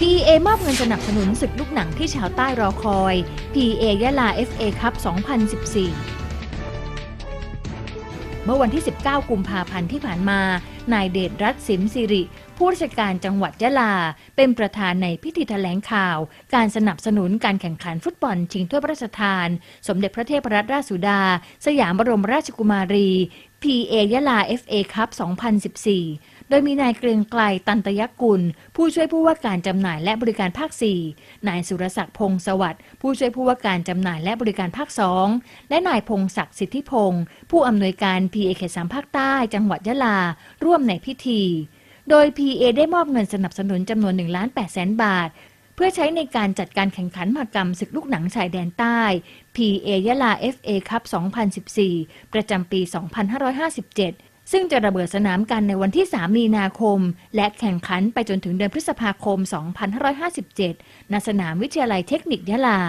PEA มอบเงินสนับสนุนศึกลูกหนังที่ชาวใต้รอคอย PEA ยะลา FA คัพ 2014 เมื่อวันที่ 19 กุมภาพันธ์ที่ผ่านมา นายเดชรัตน์สิมสิริ ผู้ราชการจังหวัดยะลา เป็นประธานในพิธีแถลงข่าว การสนับสนุนการแข่งขันฟุตบอลชิงถ้วยพระราชทาน สมเด็จพระเทพรัตนราชสุดา สยามบรมราชกุมารี PA ยะลา FA คัพ2014โดยมีนายเกรียงไกลตันตยกุล ผู้ช่วยผู้ว่าการจำหน่ายและบริการภาค 4 นายสุรศักดิ์พงศ์สวัสดิ์ผู้ช่วยผู้ว่าการจำหน่ายและบริการภาค 2 และนายพงศักดิ์สิทธิพงศ์ผู้อำนวยการ PA เขตสามภาคใต้จังหวัดยะลา ร่วมในพิธี โดย PA ได้มอบเงินสนับสนุนจำนวน1ล้าน8แสนบาท เพื่อใช้ในการจัดการแข่งขันมหกรรมศึกลูกหนังชายแดนใต้ PA ยะลา FA คัพ2014 ประจำปี 2557ซึ่งจะระเบิดสนามกันในวันที่ 3 มีนาคม และแข่งขันไปจนถึงเดือนพฤษภาคม 2557 ณ สนามวิทยาลัยเทคนิคยะลา